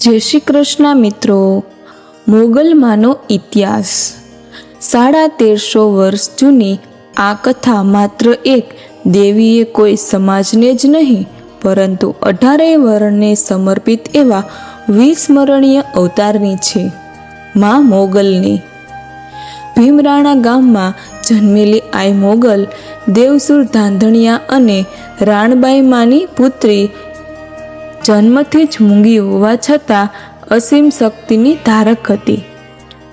જય શ્રી કૃષ્ણ મિત્રો. મોગલમાંનો ઇતિહાસ. સાડા તેરસો વર્ષ જૂની આ કથા માત્ર એક દેવીએ કોઈ સમાજને જ નહીં, પરંતુ અઢારેય વર્ણને સમર્પિત એવા વિસ્મરણીય અવતારની છે. મા મોગલની. ભીમરાણા ગામમાં જન્મેલી આઈ મોગલ, દેવસુર ધાંધણિયા અને રાણબાઈ માની પુત્રી જન્મથી જ મૂંગી હોવા છતાં અસીમ શક્તિની ધારક હતી.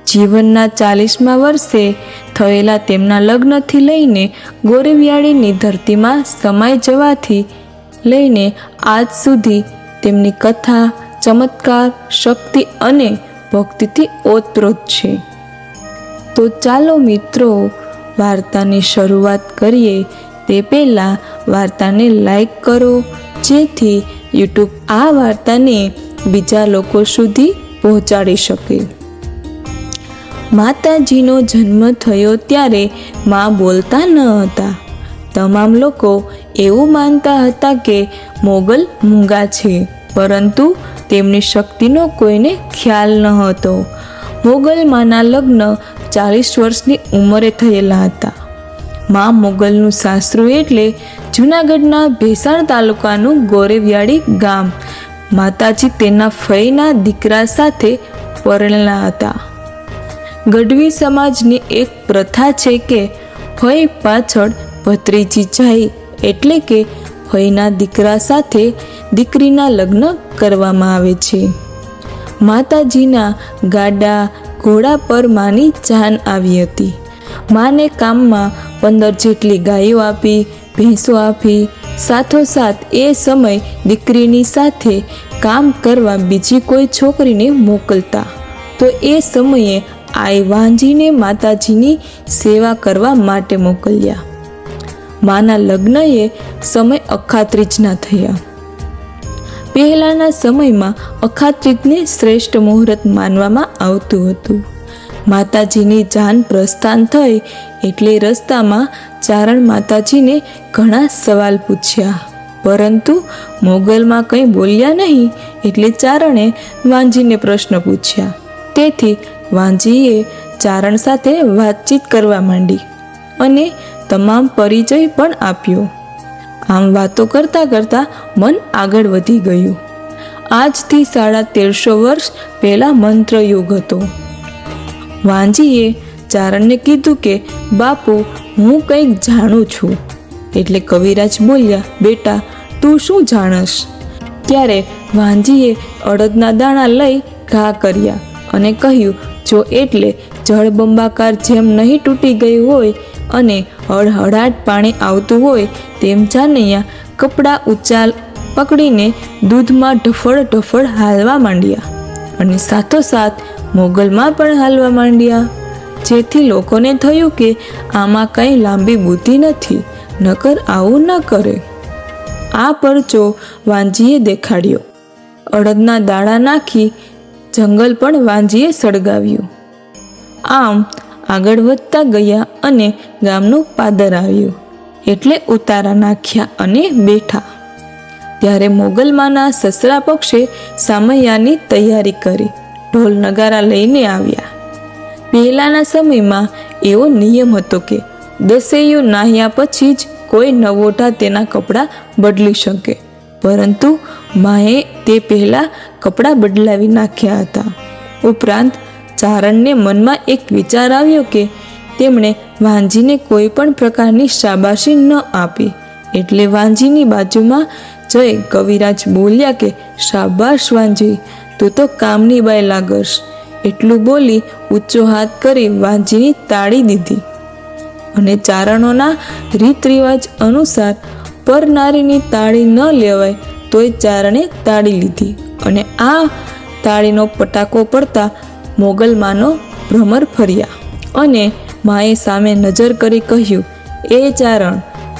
જીવનના ચાલીસમાં વર્ષે થયેલા તેમના લગ્નથી લઈને ગોરેવિયાળીની ધરતીમાં સમાઈ જવાથી લઈને આજ સુધી તેમની કથા, ચમત્કાર, શક્તિ અને ભક્તિથી ઓતપ્રોત છે. તો ચાલો મિત્રો, વાર્તાની શરૂઆત કરીએ. તે પહેલાં વાર્તાને લાઈક કરો, જેથી યુટ્યુબ આ વાર્તાને બીજા લોકો સુધી પહોંચાડી શકે. માતાજીનો જન્મ થયો ત્યારે મા બોલતા ન હતા. તમામ લોકો એવું માનતા હતા કે મોગલ મૂંગા છે, પરંતુ તેમની શક્તિનો કોઈને ખ્યાલ ન હતો. મોગલ માના લગ્ન ચાલીસ વર્ષની ઉંમરે થયેલા હતા. મા મોગલનું સાસરું એટલે જૂનાગઢના ભેસાણ તાલુકાનું ગોરેવિયાળી ગામ. માતાજી તેના ફઈના દીકરા સાથે પરણેલા હતા. ગઢવી સમાજની એક પ્રથા છે કે ફઈ પાછળ ભત્રીજી જાય એટલે કે ફઈના દીકરા સાથે દીકરીના લગ્ન કરવામાં આવે છે. માતાજીના ગાડા ઘોડા પર માની જાન આવી હતી. માને કામમાં પંદર જેટલી ગાયો આપી ભેંસો આપી. સાથોસાથ એ સમય દીકરીની સાથે કામ કરવા બીજી કોઈ છોકરીને મોકલતા. તો એ સમયે આઈ વાંજીને માતાજીની સેવા કરવા માટે મોકલ્યા. માના લગ્નએ સમય અખાત્રીજના થયા. પહેલાંના સમયમાં અખાત્રીજને શ્રેષ્ઠ મુહૂર્ત માનવામાં આવતું હતું. માતાજીની જાન પ્રસ્થાન થઈ એટલે રસ્તામાં ચારણ માતાજીને ઘણા સવાલ પૂછ્યા. પરંતુ મોગલમાં કંઈ બોલ્યા નહીં એટલે ચારણે વાંજીને પ્રશ્ન પૂછ્યા. તેથી વાંજીએ ચારણ સાથે વાતચીત કરવા માંડી અને તમામ પરિચય પણ આપ્યો. આમ વાતો કરતાં કરતાં મન આગળ વધી ગયું. આજથી સાડા તેરસો વર્ષ પહેલાં મંત્રયુગ હતો. વાંજીએ, ચારણને કીધું કે, બાપુ, હું કંઈક જાણું છું. એટલે કવિરાજ બોલ્યા, બેટા, તું શું જાણસ? ત્યારે વાંજીએ અડદના દાણા લઈ ઘા કર્યા અને કહ્યું, જો એટલે જળબંબાકાર જેમ નહીં તૂટી ગઈ હોય અને હળહળાટ પાણી આવતું હોય, તેમ જાનૈયા કપડાં ઉચાલ પકડીને દૂધમાં ઢફળ ઢફળ હાલવા માંડ્યા અને સાથોસાથ મોગલમાં પણ હાલવા માંડ્યા. જેથી લોકોને થયું કે આમાં કંઈ લાંબી બુદ્ધિ નથી, નકર આવું ન કરે. આ પરચો વાંજીએ દેખાડ્યો. અડદના દાણા નાખી જંગલ પણ વાંજીએ સળગાવ્યું. આમ આગળ વધતા ગયા અને ગામનું પાદર આવ્યું. એટલે ઉતારા નાખ્યા અને બેઠા. ત્યારે મોગલમાના સસરા પક્ષે સામૈયાની તૈયારી કરી. ઢોલ નગારા લઈને આવ્યા. પહેલાંના સમયમાં એવો નિયમ હતો કે દસૈયો નાહ્યા પછી જ કોઈ નવોઢા તેના કપડાં બદલી શકે. પરંતુ માએ તે પહેલાં કપડાં બદલાવી નાખ્યા હતા. ઉપરાંત ચારણને મનમાં એક વિચાર આવ્યો કે તેમણે વાંજીને કોઈ પણ પ્રકારની શાબાશી ન આપી. એટલે વાંજીની બાજુમાં જઈ કવિરાજ બોલ્યા કે, શાબાશ વાંજી તું તો કામની બાય લાગશ. એટલું બોલી ઊંચો હાથ કરી વાંજીની તાળી દીધી. અને ચારણોના રીત રિવાજ અનુસાર પર નારીની તાળી ન લેવાય તોય ચારણે તાળી લીધી. અને આ તાળીનો પટાકો પડતા મોગલમાનો ભ્રમર ફર્યા. અને માએ સામે નજર કરી કહ્યું, એ ચારણ,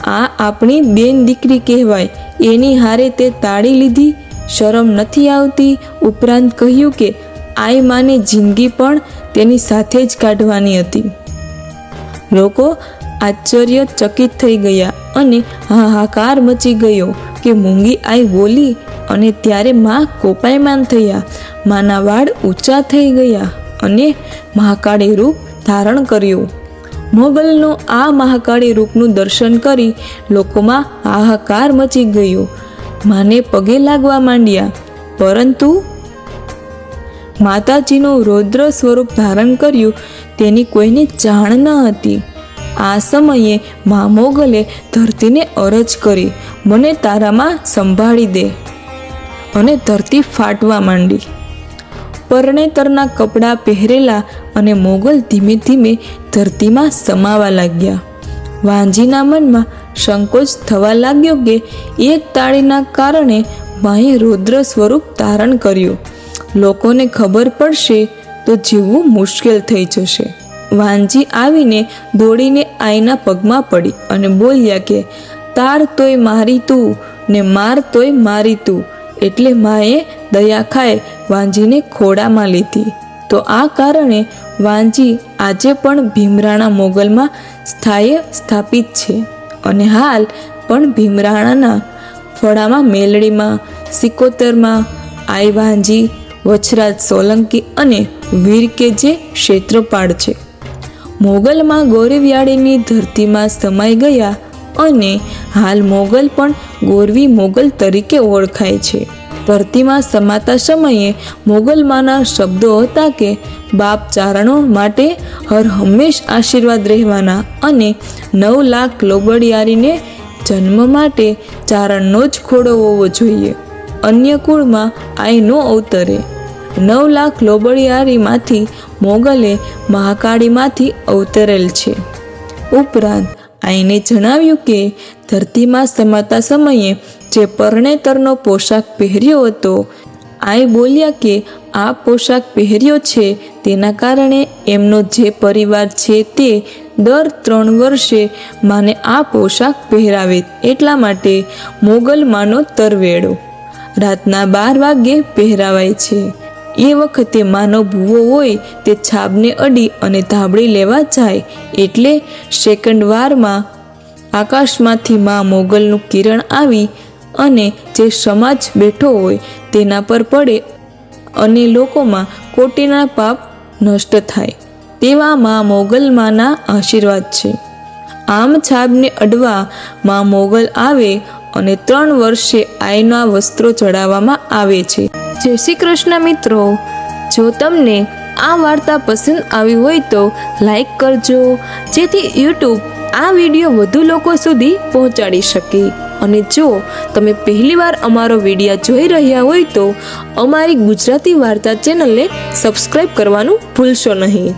આ આપણી બેન દીકરી કહેવાય. એની હારે તે તાળી લીધી શરમ નથી આવતી. ઉપરાંત કહ્યું કે, આઈ માની જિંદગી પણ તેની સાથે જ કાઢવાની હતી. લોકો આશ્ચર્યચકિત થઈ ગયા અને હાહાકાર મચી ગયો કે મૂંગી આઈ બોલી અને ત્યારે માં કોપાયમાન થયા. માના વાળ ઊંચા થઈ ગયા અને મહાકાળી રૂપ ધારણ કર્યું. મોગલનો આ મહાકાળી રૂપનું દર્શન કરી લોકોમાં હાહાકાર મચી ગયો. માને પગે લાગવા માંડ્યા. પરંતુ માતાજીનું રૌદ્ર સ્વરૂપ ધારણ કર્યું, તેની કોઈને જાણ ન હતી. આ સમયે મા મોગલે ધરતીને અરજ કરી, મને તારામાં સંભાળી દે. અને ધરતી ફાટવા માંડી. પરણેતરના કપડાં પહેરેલા અને મોગલ ધીમે ધીમે ધરતીમાં સમાવા લાગ્યા. વાંજીના મનમાં સંકોચ થવા લાગ્યો કે એક તાળીના કારણે માએ રુદ્ર સ્વરૂપ ધારણ કર્યું. લોકોને ખબર પડશે તો જીવવું મુશ્કેલ થઈ જશે. વાંજી આવીને દોડીને આઈના પગમાં પડી અને બોલ્યા કે, તાર તોય મારી તું ને માર તોય મારી તું. એટલે માએ દયા ખાય વાંજીને ખોડામાં લીધી. તો આ કારણે વાંજી આજે પણ ભીમરાણા મોગલમાં સ્થાયે સ્થાપિત છે. અને હાલ પણ ભીમરાણાના ફળામાં મેલડીમાં, સિકોતરમાં આઈ વાંજી વછરાજ સોલંકી અને વીર કે જે ક્ષેત્રપાળ છે. મોગલમાં ગોરવિયાળીની ધરતીમાં સમાઈ ગયા અને હાલ મોગલ પણ ગોરવી મોગલ તરીકે ઓળખાય છે. ધરતીમાં સમાતા સમયે મોગલમાંના શબ્દો હતા કે, બાપ ચારણો માટે હર હંમેશ આશીર્વાદ રહેવાના અને નવ લાખ લોબડિયારીને જન્મ માટે ચારણનો જ ખોડો હોવો જોઈએ. અન્ય કુળમાં આઈ નો અવતરે. નવ લાખ લોબડિયારીમાંથી મોગલે મહાકાળીમાંથી અવતરેલ છે. ઉપરાંત આઈને જણાવ્યું કે, ધરતીમાં સમાતા સમયે જે પરણેતરનો પોશાક પહેર્યો હતો આઈ બોલ્યા કે આ પોશાક પહેર્યો છે તેના કારણે એમનો જે પરિવાર છે તે દર ત્રણ વર્ષે માને આ પોશાક પહેરાવે એટલા માટે મોગલ માનો તરવેડો રાતના બાર વાગ્યે પહેરાવાય છે. એ વખતે માનો ભૂવો હોય તે છાબને અડી અને ધાબળી લેવા જાય એટલે સેકન્ડ વારમાં આકાશમાંથી મા મોગલનું કિરણ આવી અને જે સમાજ બેઠો હોય તેના પર પડે અને લોકોમાં કોટીના પાપ નષ્ટ થાય. તેવા મા મોગલમાંના આશીર્વાદ છે. આમ છાબને અડવા મા મોગલ આવે અને ત્રણ વર્ષે આયના વસ્ત્રો ચડાવવામાં આવે છે. જય શ્રી કૃષ્ણ મિત્રો. જો તમને આ વાર્તા પસંદ આવી હોય તો લાઈક કરજો, જેથી યુટ્યુબ આ વીડિયો વધુ લોકો સુધી પહોંચાડી શકે. અને જો તમે પહેલીવાર અમારો વીડિયો જોઈ રહ્યા હોય તો અમારી ગુજરાતી વાર્તા ચેનલને સબસ્ક્રાઈબ કરવાનું ભૂલશો નહીં.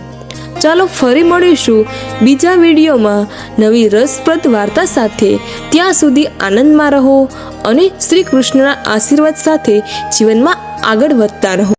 ચાલો ફરી મળીશું બીજા વિડીયોમાં નવી રસપ્રદ વાર્તા સાથે. ત્યાં સુધી આનંદમાં રહો અને શ્રી કૃષ્ણના આશીર્વાદ સાથે જીવનમાં આગળ વધતા રહો.